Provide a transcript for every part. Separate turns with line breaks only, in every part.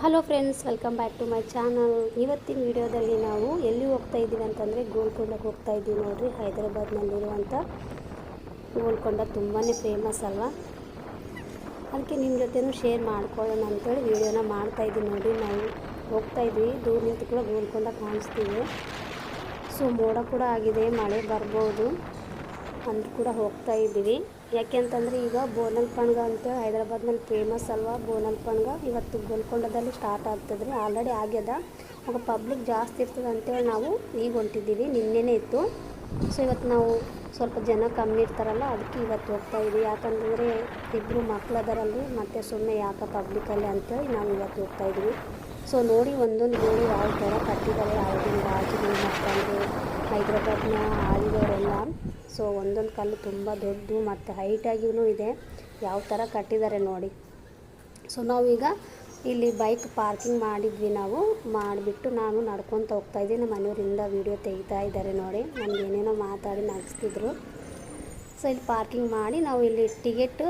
Hello friends welcome back to my channel ಇವತ್ತಿನ ವಿಡಿಯೋದಲ್ಲಿ ನಾವು ಎಲ್ಲಿ ಹೋಗ್ತಾ ಇದ್ದೀವಿ ಅಂತಂದರೆ ಗೋಲ್ಕೊಂಡಕ್ಕೆ ಹೋಗ್ತಾ ಇದ್ದೀವಿ ನೋಡಿರಿ. ಹೈದರಾಬಾದ್ನಲ್ಲಿರುವಂಥ ಗೋಲ್ಕೊಂಡ ತುಂಬಾ ಫೇಮಸ್ ಅಲ್ವಾ? ಅದಕ್ಕೆ ನಿಮ್ಮ ಜೊತೆನೂ ಶೇರ್ ಮಾಡ್ಕೊಳ್ಳೋಣ ಅಂತೇಳಿ ವಿಡಿಯೋನ ಮಾಡ್ತಾ ಇದ್ದೀವಿ ನೋಡಿ ನಾವು ಹೋಗ್ತಾ ಇದ್ವಿ ದೂರ ನಿಂತು ಕೂಡ ಗೋಲ್ಕೊಂಡ ಕಾಣಿಸ್ತೀವಿ ಸೊ ಮೋಡ ಕೂಡ ಆಗಿದೆ, ಮಳೆ ಬರ್ಬೋದು. ಅಂದ್ರೂ ಕೂಡ ಹೋಗ್ತಾ ಇದ್ದೀವಿ. ಯಾಕೆಂತಂದರೆ ಈಗ ಬೋನಲ್ ಪಣ್ಗ ಅಂತೇಳಿ ಹೈದರಾಬಾದ್ನಲ್ಲಿ ಫೇಮಸ್ ಅಲ್ವಾ ಬೋನಲ್ ಪಣ್ಗ ಇವತ್ತು ಗೋಲ್ಕೊಂಡದಲ್ಲಿ ಸ್ಟಾರ್ಟ್ ಆಗ್ತದ್ರಿ. ಆಲ್ರೆಡಿ ಆಗ್ಯದ. ಆಗ ಪಬ್ಲಿಕ್ ಜಾಸ್ತಿ ಇರ್ತದೆ ಅಂತೇಳಿ ನಾವು ಈಗ ಹೊಂಟಿದ್ದೀವಿ. ನಿನ್ನೆನೇ ಇತ್ತು. ಸೊ ಇವತ್ತು ನಾವು ಸ್ವಲ್ಪ ಜನ ಕಮ್ಮಿ ಇರ್ತಾರಲ್ಲ, ಅದಕ್ಕೆ ಇವತ್ತು ಹೋಗ್ತಾ ಇದ್ದೀವಿ. ಯಾಕಂತಂದರೆ ಇಬ್ಬರು ಮಕ್ಳು ಅದರಲ್ಲಿ ಮತ್ತು ಸುಮ್ಮನೆ ಯಾಕೆ ಪಬ್ಲಿಕಲ್ಲಿ ಅಂತೇಳಿ ನಾವು ಇವತ್ತು ಹೋಗ್ತಾ ಇದ್ದೀವಿ. ಸೊ ನೋಡಿ ಒಂದೊಂದು ನೋಡಿ ಯಾವ ಥರ ಕಟ್ಟಿದ್ದಾರೆ. ಯಾವುದೇ ರಾಜರು, ಮಕ್ಕಳು, ಹೈದ್ರಾಬಾದ್ನ ಆಳಿದವರೆಲ್ಲ. ಸೊ ಒಂದೊಂದು ಕಲ್ಲು ತುಂಬ ದೊಡ್ಡದು ಮತ್ತು ಹೈಟಾಗಿಯೂ ಇದೆ. ಯಾವ ಥರ ಕಟ್ಟಿದ್ದಾರೆ ನೋಡಿ. ಸೊ ನಾವೀಗ ಇಲ್ಲಿ ಬೈಕ್ ಪಾರ್ಕಿಂಗ್ ಮಾಡಿದ್ವಿ ನಾವು. ಮಾಡಿಬಿಟ್ಟು ನಾನು ನಡ್ಕೊತ ಹೋಗ್ತಾ ಇದ್ದೀನಿ. ಮನೆಯವರಿಂದ ವೀಡಿಯೋ ತೆಗಿತಾ ಇದ್ದಾರೆ ನೋಡಿ. ನನಗೆ ಏನೇನೋ ಮಾತಾಡಿ ನಗಿಸ್ತಿದ್ರು ಸೊ ಇಲ್ಲಿ ಪಾರ್ಕಿಂಗ್ ಮಾಡಿ ನಾವು ಇಲ್ಲಿ ಟಿಕೆಟ್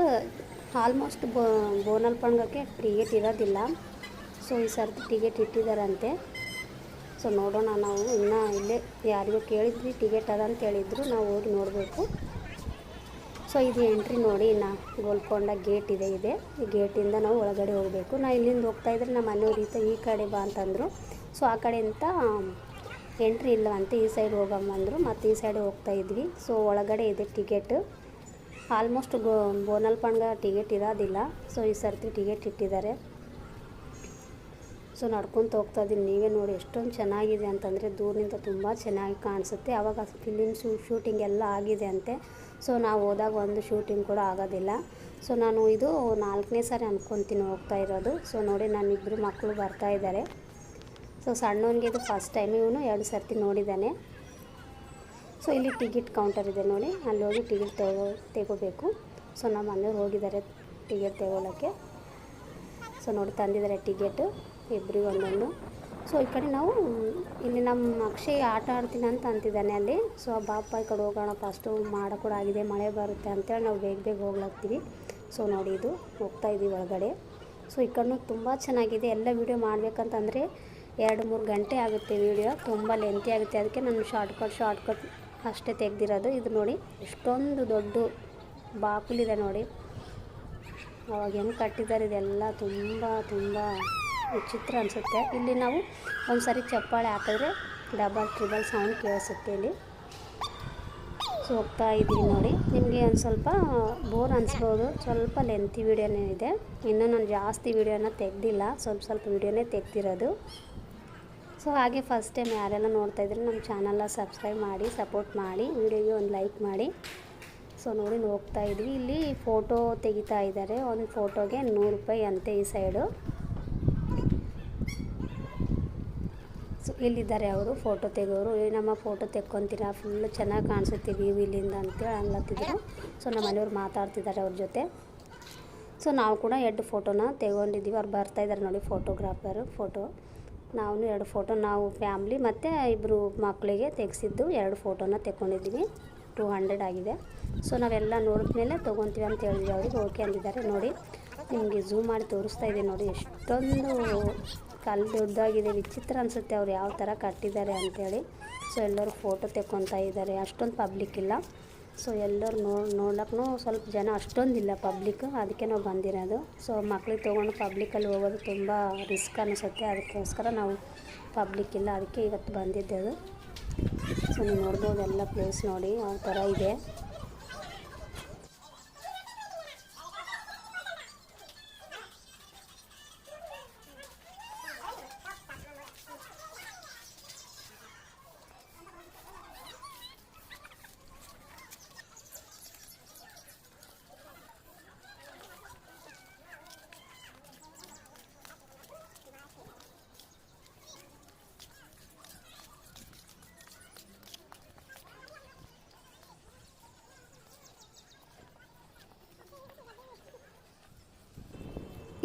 ಆಲ್ಮೋಸ್ಟ್ ಬೋನಲ್ ಪಣ್ಗಕ್ಕೆ ಟಿಕೆಟ್ ಇರೋದಿಲ್ಲ. ಸೊ ಈ ಸರ್ತಿ ಟಿಕೆಟ್ ಇಟ್ಟಿದ್ದಾರಂತೆ. ಸೊ ನೋಡೋಣ ನಾವು. ಇನ್ನೂ ಇಲ್ಲೇ ಯಾರಿಗೋ ಕೇಳಿದ್ವಿ, ಟಿಕೆಟ್ ಅದ ಅಂತ ಹೇಳಿದ್ರು. ನಾವು ಹೋಗಿ ನೋಡಬೇಕು. ಸೊ ಇದು ಎಂಟ್ರಿ ನೋಡಿ ನಾ ಗೋಲ್ಕೊಂಡ ಗೇಟ್ ಇದೆ ಇದೆ. ಈ ಗೇಟಿಂದ ನಾವು ಒಳಗಡೆ ಹೋಗಬೇಕು. ನಾ ಇಲ್ಲಿಂದ ಹೋಗ್ತಾ ಇದ್ರೆ ನಮ್ಮ ಮನೆಯವ್ರ ಈ ಕಡೆ ಬಾ ಅಂತಂದರು. ಸೊ ಆ ಕಡೆಯಿಂದ ಎಂಟ್ರಿ ಇಲ್ಲ ಅಂತ ಈ ಸೈಡ್ ಹೋಗಮ್ಮಂದರು ಮತ್ತು ಈ ಸೈಡ್ ಹೋಗ್ತಾ ಇದ್ವಿ. ಸೊ ಒಳಗಡೆ ಇದೆ ಟಿಕೆಟ್. ಆಲ್ಮೋಸ್ಟ್ ಗೋ ಬೋನಲ್ ಪಣ್ಗ ಟಿಕೆಟ್ ಇರೋದಿಲ್ಲ. ಸೊ ಈ ಸರ್ತಿ ಟಿಕೆಟ್ ಇಟ್ಟಿದ್ದಾರೆ. ಸೊ ನಡ್ಕೊತ ಹೋಗ್ತಾ ಇದ್ದೀನಿ. ನೀವೇ ನೋಡಿ ಎಷ್ಟೊಂದು ಚೆನ್ನಾಗಿದೆ ಅಂತಂದರೆ ದೂರದಿಂದ ತುಂಬ ಚೆನ್ನಾಗಿ ಕಾಣಿಸುತ್ತೆ. ಆವಾಗ ಫಿಲಿಮ್ ಶೂ ಶೂಟಿಂಗ್ ಎಲ್ಲ ಆಗಿದೆ ಅಂತೆ. ಸೊ ನಾವು ಹೋದಾಗ ಒಂದು ಶೂಟಿಂಗ್ ಕೂಡ ಆಗೋದಿಲ್ಲ. ಸೊ ನಾನು ಇದು ನಾಲ್ಕನೇ ಸಾರಿ ಅಂದ್ಕೊತೀನಿ ಹೋಗ್ತಾ ಇರೋದು. ಸೊ ನೋಡಿ ನನ್ನಿಬ್ಬರು ಮಕ್ಕಳು ಬರ್ತಾ ಇದ್ದಾರೆ ಸೊ ಸಣ್ಣವನಿಗೆ ಇದು ಫಸ್ಟ್ ಟೈಮ್ ಇವನು ಎರಡು ಸರ್ತಿ ನೋಡಿದ್ದಾನೆ ಸೊ ಇಲ್ಲಿ ಟಿಕೆಟ್ ಕೌಂಟರ್ ಇದೆ ನೋಡಿ. ಅಲ್ಲಿ ಹೋಗಿ ಟಿಕೆಟ್ ತಗೋ, ತೆಗೋಬೇಕು. ಸೊ ನಮ್ಮ ಮನೆಯವ್ರು ಹೋಗಿದ್ದಾರೆ ಟಿಕೆಟ್ ತಗೊಳ್ಳೋಕ್ಕೆ ಸೊ ನೋಡಿ ತಂದಿದ್ದಾರೆ ಟಿಕೆಟ್ ಇಬ್ಬರಿಗೆ ಒಂದೊಂದು ಸೊ ಈ ಕಡೆ ನಾವು ಇಲ್ಲಿ ನಮ್ಮ ಅಕ್ಷಯ್ ಆಟ ಆಡ್ತೀನಿ ಅಂತ ಅಂತಿದ್ದಾನೆ ಅಲ್ಲಿ. ಸೊ ಬಾಪ ಈ ಕಡೆ ಹೋಗೋಣ ಫಸ್ಟು ಮಾಡ ಕೂಡ ಆಗಿದೆ, ಮಳೆ ಬರುತ್ತೆ ಅಂತೇಳಿ ನಾವು ಬೇಗ ಬೇಗ ಹೋಗ್ಲಾಗ್ತೀವಿ ಸೊ ನೋಡಿ ಇದು ಹೋಗ್ತಾ ಇದ್ದೀವಿ ಒಳಗಡೆ. ಸೊ ಈ ಕಡೆ ತುಂಬ ಚೆನ್ನಾಗಿದೆ, ಎಲ್ಲ ವೀಡಿಯೋ ಮಾಡಬೇಕಂತಂದರೆ ಎರಡು ಮೂರು ಗಂಟೆ ಆಗುತ್ತೆ ವೀಡಿಯೋ ತುಂಬ ಲೆಂತಿ ಆಗುತ್ತೆ. ಅದಕ್ಕೆ ನಾನು ಶಾರ್ಟ್ಕಟ್ ಶಾರ್ಟ್ಕಟ್ ಅಷ್ಟೇ ತೆಗ್ದಿರೋದು. ಇದು ನೋಡಿ ಇಷ್ಟೊಂದು ದೊಡ್ಡ ಬಾಕುಲಿದೆ ನೋಡಿ. ಅವಾಗ ಹೆಂಗೆ ಕಟ್ಟಿದ್ದಾರೆ ಇದೆಲ್ಲ ತುಂಬ ತುಂಬ ವಿಚಿತ್ರ ಅನಿಸುತ್ತೆ. ಇಲ್ಲಿ ನಾವು ಒಂದು ಸಾರಿ ಚಪ್ಪಾಳೆ ಹಾಕಿದ್ರೆ ಡಬಲ್, ಟ್ರಿಬಲ್ ಸೌಂಡ್ ಕೇಳಿಸುತ್ತೆ ಇಲ್ಲಿ. ಸೊ ಹೋಗ್ತಾ ಇದ್ದೀವಿ ನೋಡಿ. ನಿಮಗೆ ಒಂದು ಸ್ವಲ್ಪ ಬೋರ್ ಅನಿಸ್ಬೋದು. ಸ್ವಲ್ಪ ಲೆಂತಿ ವೀಡಿಯೋನೇ ಇದೆ. ಇನ್ನೂ ನಾನು ಜಾಸ್ತಿ ವೀಡಿಯೋನ ತೆಗ್ದಿಲ್ಲ. ಸ್ವಲ್ಪ ಸ್ವಲ್ಪ ವೀಡಿಯೋನೇ ತೆಗ್ದಿರೋದು. ಸೊ ಹಾಗೆ ಫಸ್ಟ್ ಟೈಮ್ ಯಾರೆಲ್ಲ ನೋಡ್ತಾ ಇದ್ರೆ ನಮ್ಮ ಚಾನಲ್ನ ಸಬ್ಸ್ಕ್ರೈಬ್ ಮಾಡಿ ಸಪೋರ್ಟ್ ಮಾಡಿ ವೀಡಿಯೋಗೆ ಒಂದು ಲೈಕ್ ಮಾಡಿ. ಸೊ ನೋಡಿ ಹೋಗ್ತಾ ಇದ್ವಿ. ಇಲ್ಲಿ ಫೋಟೋ ತೆಗಿತಾ ಇದ್ದಾರೆ. ಒಂದು ಫೋಟೋಗೆ ನೂರು ರೂಪಾಯಿ ಅಂತೆ ಈ ಸೈಡು ಇಲ್ಲಿದ್ದಾರೆ ಅವರು? ಫೋಟೋ ತೆಗೋರು "ಏ, ನಮ್ಮ ಫೋಟೋ ತೆಕ್ಕೊಂತೀರಾ? ಫುಲ್ ಚೆನ್ನಾಗಿ ಕಾಣಿಸುತ್ತೆ ವ್ಯೂ ಇಲ್ಲಿಂದ ಅಂತೇಳಿ ಅನ್ಲತ್ತಿದ್ರು. ಸೊ ನಮ್ಮ ಮನೆಯವ್ರು ಮಾತಾಡ್ತಿದ್ದಾರೆ ಅವ್ರ ಜೊತೆ. ಸೊ ನಾವು ಕೂಡ ಎರಡು ಫೋಟೋನ ತೆಗೊಂಡಿದ್ದೀವಿ. ಅವ್ರು ಬರ್ತಾ ಇದ್ದಾರೆ ನೋಡಿ ಫೋಟೋಗ್ರಾಫರು ಫೋಟೋ ನಾವು ಎರಡು ಫೋಟೋ ನಾವು ಫ್ಯಾಮ್ಲಿ ಮತ್ತು ಇಬ್ಬರು ಮಕ್ಕಳಿಗೆ ತೆಗೆಸಿದ್ದು ಎರಡು ಫೋಟೋನ ತೆಕ್ಕೊಂಡಿದ್ದೀವಿ. ಟೂ ಹಂಡ್ರೆಡ್ ಆಗಿದೆ. ಸೊ ನಾವೆಲ್ಲ ನೋಡಿದ್ಮೇಲೆ ತೊಗೊತೀವಿ ಅಂತ ಹೇಳಿದ್ವಿ ಅವ್ರಿಗೆ ಓಕೆ ಅಂದಿದ್ದಾರೆ ನೋಡಿ. ನಿಮಗೆ ಝೂಮ್ ಮಾಡಿ ತೋರಿಸ್ತಾ ಇದ್ದೀನಿ ನೋಡಿ. ಎಷ್ಟೊಂದು ಕಲ್ಲು ದೊಡ್ಡದಾಗಿದೆ, ವಿಚಿತ್ರ ಅನಿಸುತ್ತೆ ಅವ್ರು ಯಾವ ಥರ ಕಟ್ಟಿದ್ದಾರೆ ಅಂಥೇಳಿ ಸೊ ಎಲ್ಲರೂ ಫೋಟೋ ತೆಕ್ಕೊತಾ ಇದ್ದಾರೆ. ಅಷ್ಟೊಂದು ಪಬ್ಲಿಕ್ ಇಲ್ಲ. ಸೊ ಎಲ್ಲರೂ ನೋ ನೋಡ್ಲಕ್ಕೂ ಸ್ವಲ್ಪ ಜನ ಅಷ್ಟೊಂದಿಲ್ಲ ಪಬ್ಲಿಕ್ ಅದಕ್ಕೆ ನಾವು ಬಂದಿರೋದು. ಸೊ ಮಕ್ಳಿಗೆ ತೊಗೊಂಡು ಪಬ್ಲಿಕಲ್ಲಿ ಹೋಗೋದು ತುಂಬ ರಿಸ್ಕ್ ಅನಿಸುತ್ತೆ. ಅದಕ್ಕೋಸ್ಕರ ನಾವು ಪಬ್ಲಿಕ್ ಇಲ್ಲ. ಅದಕ್ಕೆ ಇವತ್ತು ಬಂದಿದ್ದೆವು ಸೊ ನೀವು ನೋಡ್ಬೋದು ಎಲ್ಲ ಪ್ಲೇಸ್ ನೋಡಿ ಯಾವ ಥರ ಇದೆ.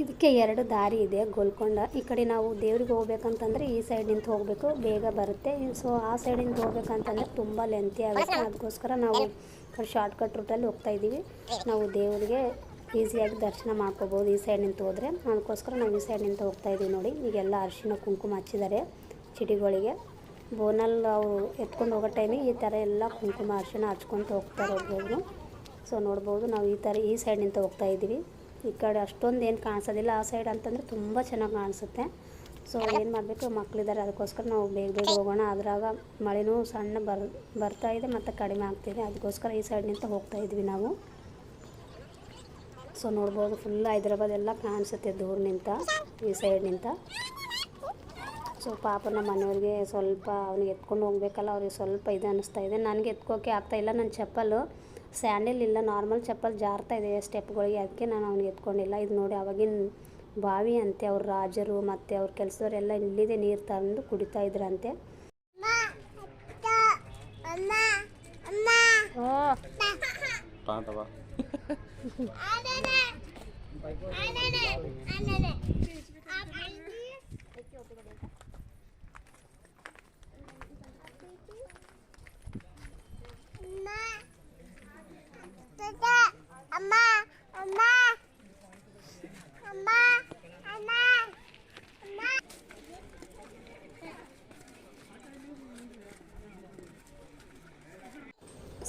ಇದಕ್ಕೆ ಎರಡು ದಾರಿ ಇದೆ, ಗೋಲ್ಕೊಂಡ. ಈ ಕಡೆ ನಾವು ದೇವ್ರಿಗೆ ಹೋಗ್ಬೇಕಂತಂದರೆ ಈ ಸೈಡ್ ನಿಂತು ಹೋಗಬೇಕು, ಬೇಗ ಬರುತ್ತೆ. ಸೊ ಆ ಸೈಡಿಂದ ಹೋಗ್ಬೇಕಂತಂದರೆ ತುಂಬ ಲೆಂತಿ ಆಗುತ್ತೆ. ಅದಕ್ಕೋಸ್ಕರ ನಾವು ಶಾರ್ಟ್ಕಟ್ ರೂಟಲ್ಲಿ ಹೋಗ್ತಾ ಇದ್ದೀವಿ. ನಾವು ದೇವರಿಗೆ ಈಸಿಯಾಗಿ ದರ್ಶನ ಮಾಡ್ಕೋಬಹುದು ಈ ಸೈಡ್ ನಿಂತು ಹೋದ್ರೆ. ಅದಕ್ಕೋಸ್ಕರ ನಾವು ಈ ಸೈಡ್ ನಿಂತು ಹೋಗ್ತಾ ಇದ್ದೀವಿ ನೋಡಿ. ಈಗೆಲ್ಲ ಅರಿಶಿನ ಕುಂಕುಮ ಹಚ್ಚಿದ್ದಾರೆ ಚಿಡಿಗಳಿಗೆ. ಬೋನಲ್ಲಿ ಅವರು ಎತ್ಕೊಂಡು ಹೋಗೋ ಟೈಮಿಗೆ ಈ ಥರ ಎಲ್ಲ ಕುಂಕುಮ ಅರಿಶಿನ ಹಚ್ಕೊತ ಹೋಗ್ತಾರೆ ಒಬ್ಬೊಬ್ಬರು ಸೊ ನೋಡ್ಬೋದು ನಾವು ಈ ಥರ ಈ ಸೈಡ್ ಹೋಗ್ತಾ ಇದ್ದೀವಿ. ಈ ಕಡೆ ಅಷ್ಟೊಂದು ಏನು ಕಾಣಿಸೋದಿಲ್ಲ. ಆ ಸೈಡ್ ಅಂತಂದರೆ ತುಂಬ ಚೆನ್ನಾಗಿ ಕಾಣಿಸುತ್ತೆ. ಸೊ ಏನು ಮಾಡಬೇಕು? ಮಕ್ಕಳಿದ್ದಾರೆ ಅದಕ್ಕೋಸ್ಕರ ನಾವು ಬೇಗ ಬೇಗ ಹೋಗೋಣ. ಅದ್ರಾಗ ಮಳೆನೂ ಸಣ್ಣ ಬರ್, ಬರ್ತಾ ಇದೆ ಮತ್ತು ಕಡಿಮೆ ಆಗ್ತಿದೆ ಅದಕ್ಕೋಸ್ಕರ ಈ ಸೈಡ್ ನಿಂತ ಹೋಗ್ತಾ ಇದ್ವಿ ನಾವು. ಸೊ ನೋಡ್ಬೋದು ಫುಲ್ ಹೈದ್ರಾಬಾದ್ ಎಲ್ಲ ಕಾಣಿಸುತ್ತೆ ದೂರ ನಿಂತ, ಈ ಸೈಡ್ ನಿಂತ. ಸೊ ಪಾಪ ನಮ್ಮ ಮನೆಯವ್ರಿಗೆ ಸ್ವಲ್ಪ ಅವ್ನಿಗೆ ಎತ್ಕೊಂಡು ಹೋಗ್ಬೇಕಲ್ಲ, ಅವ್ರಿಗೆ ಸ್ವಲ್ಪ ಇದು ಅನ್ನಿಸ್ತಾ ಇದೆ. ನನಗೆ ಎತ್ಕೋಕೆ ಆಗ್ತಾ ಇಲ್ಲ. ನನ್ನ ಚಪ್ಪಲು ಸ್ಯಾಂಡಲ್ ಇಲ್ಲ ನಾರ್ಮಲ್ ಚಪ್ಪಲ್ ಜಾರ್ತಾ ಇದೆ ಸ್ಟೆಪ್ಗಳಿಗೆ. ಅದಕ್ಕೆ ನಾನು ಅವ್ನಿಗೆ ಎತ್ಕೊಂಡಿಲ್ಲ. ಇದು ನೋಡಿ ಅವಾಗಿನ ಬಾವಿ ಅಂತೆ ಅವ್ರ ರಾಜರು ಮತ್ತು ಅವ್ರ ಕೆಲಸದವರೆಲ್ಲ ಇಲ್ಲಿದೆ ನೀರು ತಂದು ಕುಡಿತಾ ಇದ್ರಂತೆ.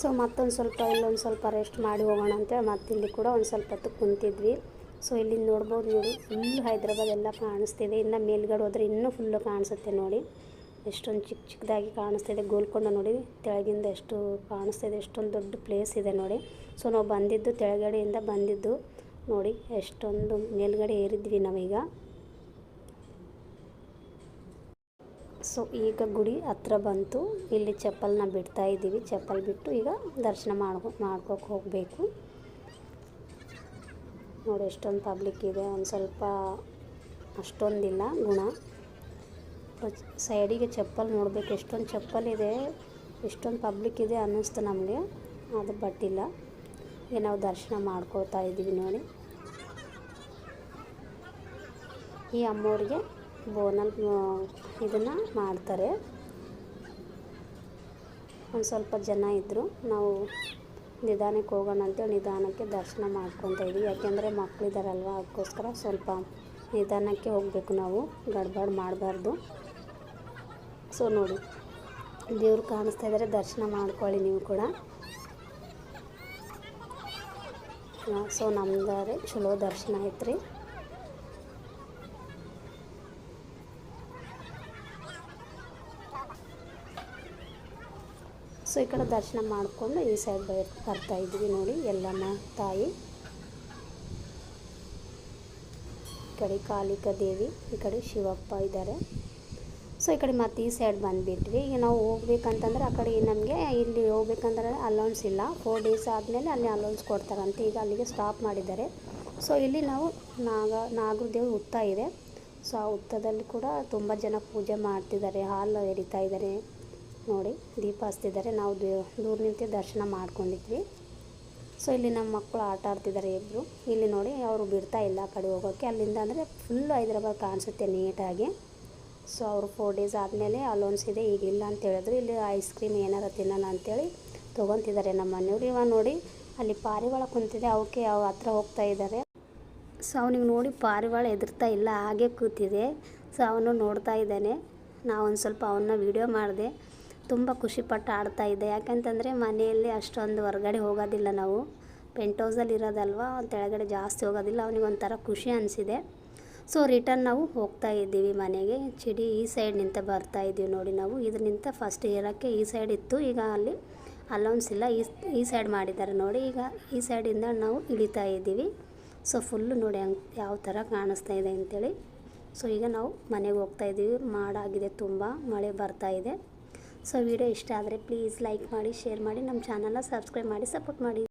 ಸೊ ಮತ್ತೊಂದು ಸ್ವಲ್ಪ ಇಲ್ಲೊಂದು ಸ್ವಲ್ಪ ರೆಸ್ಟ್ ಮಾಡಿ ಹೋಗೋಣ ಅಂತೇಳಿ ಮತ್ತೆ ಇಲ್ಲಿ ಕೂಡ ಒಂದು ಸ್ವಲ್ಪ ಹೊತ್ತು ಕುಂತಿದ್ವಿ. ಸೊ ಇಲ್ಲಿ ನೋಡ್ಬೋದು ನೋಡಿ ಫುಲ್ ಹೈದ್ರಾಬಾದ್ ಎಲ್ಲ ಕಾಣಿಸ್ತಿದೆ. ಇನ್ನು ಮೇಲ್ಗಡೆ ಹೋದರೆ ಇನ್ನೂ ಫುಲ್ಲು ಕಾಣಿಸುತ್ತೆ ನೋಡಿ. ಎಷ್ಟೊಂದು ಚಿಕ್ಕ ಚಿಕ್ಕದಾಗಿ ಕಾಣಿಸ್ತಿದೆ. ಗೋಲ್ಕೊಂಡ ನೋಡಿ, ತೆಳಗಿಂದ ಎಷ್ಟು ಕಾಣಿಸ್ತಿದೆ, ಎಷ್ಟೊಂದು ದೊಡ್ಡ ಪ್ಲೇಸ್ ಇದೆ ನೋಡಿ. ಸೊ ನಾವು ಬಂದಿದ್ದು ತೆಳಗಡೆಯಿಂದ ಬಂದಿದ್ದು ನೋಡಿ, ಎಷ್ಟೊಂದು ಮೇಲ್ಗಡೆ ಏರಿದ್ವಿ ನಾವೀಗ. ಸೊ ಈಗ ಗುಡಿ ಹತ್ರ ಬಂತು. ಇಲ್ಲಿ ಚಪ್ಪಲ್ನ ಬಿಡ್ತಾ ಇದ್ದೀವಿ. ಚಪ್ಪಲ್ ಬಿಟ್ಟು ಈಗ ದರ್ಶನ ಮಾಡ್ಕೊ, ಮಾಡ್ಕೋಕೆ ಹೋಗಬೇಕು. ನೋಡಿ ಎಷ್ಟೊಂದು ಪಬ್ಲಿಕ್ ಇದೆ. ಒಂದು ಸ್ವಲ್ಪ ಅಷ್ಟೊಂದಿಲ್ಲ ಗುಣ. ಸೈಡಿಗೆ ಚಪ್ಪಲ್ ನೋಡಬೇಕು. ಎಷ್ಟೊಂದು ಚಪ್ಪಲ್ ಇದೆ. ಎಷ್ಟೊಂದು ಪಬ್ಲಿಕ್ ಇದೆ ಅನ್ನಿಸ್ತು ನಮಗೆ. ಅದು ಬಟ್ಟಿಲ್ಲ. ಈಗ ನಾವು ದರ್ಶನ ಮಾಡ್ಕೊಳ್ತಾ ಇದ್ದೀವಿ ನೋಡಿ. ಈ ಅಮ್ಮವ್ರಿಗೆ ಬೋನಲ್ ಇದನ್ನು ಮಾಡ್ತಾರೆ. ಒಂದು ಸ್ವಲ್ಪ ಜನ ಇದ್ದರು ನಾವು ನಿಧಾನಕ್ಕೆ ಹೋಗೋಣ ಅಂತೇಳಿ ನಿಧಾನಕ್ಕೆ ದರ್ಶನ ಮಾಡ್ಕೊತ ಇದ್ವಿ. ಯಾಕೆಂದರೆ ಮಕ್ಕಳಿದ್ದಾರಲ್ವ ಅದಕ್ಕೋಸ್ಕರ ಸ್ವಲ್ಪ ನಿಧಾನಕ್ಕೆ ಹೋಗಬೇಕು ನಾವು. ಗಡ್ಬಡ್ ಮಾಡಬಾರ್ದು. ಸೊ ನೋಡಿ, ದೇವ್ರು ಕಾಣಿಸ್ತಾ ಇದ್ದಾರೆ ದರ್ಶನ ಮಾಡ್ಕೊಳ್ಳಿ ನೀವು ಕೂಡ. ಸೊ ನಮ್ದಾರೆ ಚಲೋ ದರ್ಶನ ಐತ್ರಿ ಸೊ ಈ ಕಡೆ ದರ್ಶನ ಮಾಡಿಕೊಂಡು ಈ ಸೈಡ್ ಬರ್ತಾ ಇದ್ವಿ ನೋಡಿ ಎಲ್ಲಮ್ಮ, ತಾಯಿ. ಈ ಕಡೆ ಕಾಳಿಕಾ ದೇವಿ, ಈ ಕಡೆ ಶಿವಪ್ಪ ಇದ್ದಾರೆ. ಸೊ ಈ ಕಡೆ ಮತ್ತು ಈ ಸೈಡ್ ಬಂದುಬಿಟ್ವಿ. ಈಗ ನಾವು ಹೋಗ್ಬೇಕಂತಂದ್ರೆ ಆ ಕಡೆ ನಮಗೆ ಇಲ್ಲಿ ಹೋಗ್ಬೇಕಂದ್ರೆ ಅಲೌನ್ಸ್ ಇಲ್ಲ. ಫೋರ್ ಡೇಸ್ ಆದಮೇಲೆ ಅಲ್ಲಿ ಅಲೌನ್ಸ್ ಕೊಡ್ತಾರಂತೆ. ಈಗ ಅಲ್ಲಿಗೆ ಸ್ಟಾಪ್ ಮಾಡಿದ್ದಾರೆ. ಸೊ ಇಲ್ಲಿ ನಾವು ನಾಗ ನಾಗರ ದೇವ್ರ ಹುತ್ತ ಇದೆ. ಸೊ ಆ ಹುತ್ತದಲ್ಲಿ ಕೂಡ ತುಂಬ ಜನ ಪೂಜೆ ಮಾಡ್ತಿದ್ದಾರೆ. ಹಾಲು ಎರಿತಾ ಇದ್ದಾರೆ. ನೋಡಿ ದೀಪ ಹಚ್ತಿದ್ದಾರೆ. ನಾವು ದೂರ ನಿಂತು ದರ್ಶನ ಮಾಡ್ಕೊಂಡಿದ್ವಿ. ಸೊ ಇಲ್ಲಿ ನಮ್ಮ ಮಕ್ಕಳು ಆಟ ಆಡ್ತಿದ್ದಾರೆ ಇಬ್ಬರು ಇಲ್ಲಿ ನೋಡಿ ಅವರು ಬಿಡ್ತಾ ಇಲ್ಲ ಆ ಕಡೆ ಹೋಗೋಕ್ಕೆ ಅಲ್ಲಿಂದ ಅಂದರೆ ಫುಲ್ಲು ಹೈದ್ರಾಬಾದ್ ಕಾಣಿಸುತ್ತೆ ನೀಟಾಗಿ. ಸೊ ಅವರು ಫೋರ್ ಡೇಸ್ ಆದಮೇಲೆ ಅಲೋನ್ಸ್ ಇದೆ, ಈಗ ಇಲ್ಲ ಅಂತ ಹೇಳಿದ್ರು. ಇಲ್ಲಿ ಐಸ್ ಕ್ರೀಮ್ ಏನಾರು ತಿನ್ನೋಣ ಅಂತೇಳಿ ತೊಗೊತಿದ್ದಾರೆ ನಮ್ಮ ಮನೆಯವರು. ಇವಾಗ ನೋಡಿ ಅಲ್ಲಿ ಪಾರಿವಾಳ ಕುಂತಿದೆ. ಅವಕ್ಕೆ ಅವ ಹತ್ರ ಹೋಗ್ತಾ ಇದ್ದಾರೆ. ಸೊ ಅವನಿಗೆ ನೋಡಿ ಪಾರಿವಾಳ ಎದುರ್ತಾ ಇಲ್ಲ, ಹಾಗೆ ಕೂತಿದೆ. ಸೊ ಅವನು ನೋಡ್ತಾ ಇದ್ದಾನೆ. ನಾವೊಂದು ಸ್ವಲ್ಪ ಅವನ್ನ ವೀಡಿಯೋ ಮಾಡಿದೆ. ತುಂಬ ಖುಷಿಪಟ್ಟು ಆಡ್ತಾ ಇದ್ದೆ ಯಾಕಂತಂದರೆ ಮನೆಯಲ್ಲಿ ಅಷ್ಟೊಂದು ಹೊರಗಡೆ ಹೋಗೋದಿಲ್ಲ ನಾವು. ಪೆಂಟ್ ಹೌಸಲ್ಲಿ ಇರೋದಲ್ವ ಕೆಳಗಡೆ ಜಾಸ್ತಿ ಹೋಗೋದಿಲ್ಲ. ಅವನಿಗೆ ಒಂಥರ ಖುಷಿ ಅನಿಸಿದೆ. ಸೊ ರಿಟರ್ನ್ ನಾವು ಹೋಗ್ತಾ ಇದ್ದೀವಿ ಮನೆಗೆ. ಚಿಡಿ, ಈ ಸೈಡ್ ನಿಂತ ಬರ್ತಾ ಇದ್ದೀವಿ ನೋಡಿ ನಾವು. ಇದರಿಂದ ಫಸ್ಟ್ ಇರೋಕ್ಕೆ ಈ ಸೈಡ್ ಇತ್ತು. ಈಗ ಅಲ್ಲಿ ಅಲೌನ್ಸ್ ಇಲ್ಲ. ಈ ಈ ಸೈಡ್ ಮಾಡಿದ್ದಾರೆ ನೋಡಿ. ಈಗ ಈ ಸೈಡಿಂದ ನಾವು ಇಳಿತಾ ಇದ್ದೀವಿ. ಸೊ ಫುಲ್ಲು ನೋಡಿ ಹಂಗೆ ಯಾವ ಥರ ಕಾಣಿಸ್ತಾ ಇದೆ ಅಂತೇಳಿ. ಸೊ ಈಗ ನಾವು ಮನೆಗೆ ಹೋಗ್ತಾ ಇದ್ದೀವಿ. ಮಾಡಾಗಿದೆ ತುಂಬ. ಮಳೆ ಬರ್ತಾ ಇದೆ. ಸೊ ವಿಡಿಯೋ ಇಷ್ಟ ಆದರೆ ಪ್ಲೀಸ್ ಲೈಕ್ ಮಾಡಿ, ಶೇರ್ ಮಾಡಿ, ನಮ್ಮ ಚಾನಲ್ನ ಸಬ್ಸ್ಕ್ರೈಬ್ ಮಾಡಿ, ಸಪೋರ್ಟ್ ಮಾಡಿ.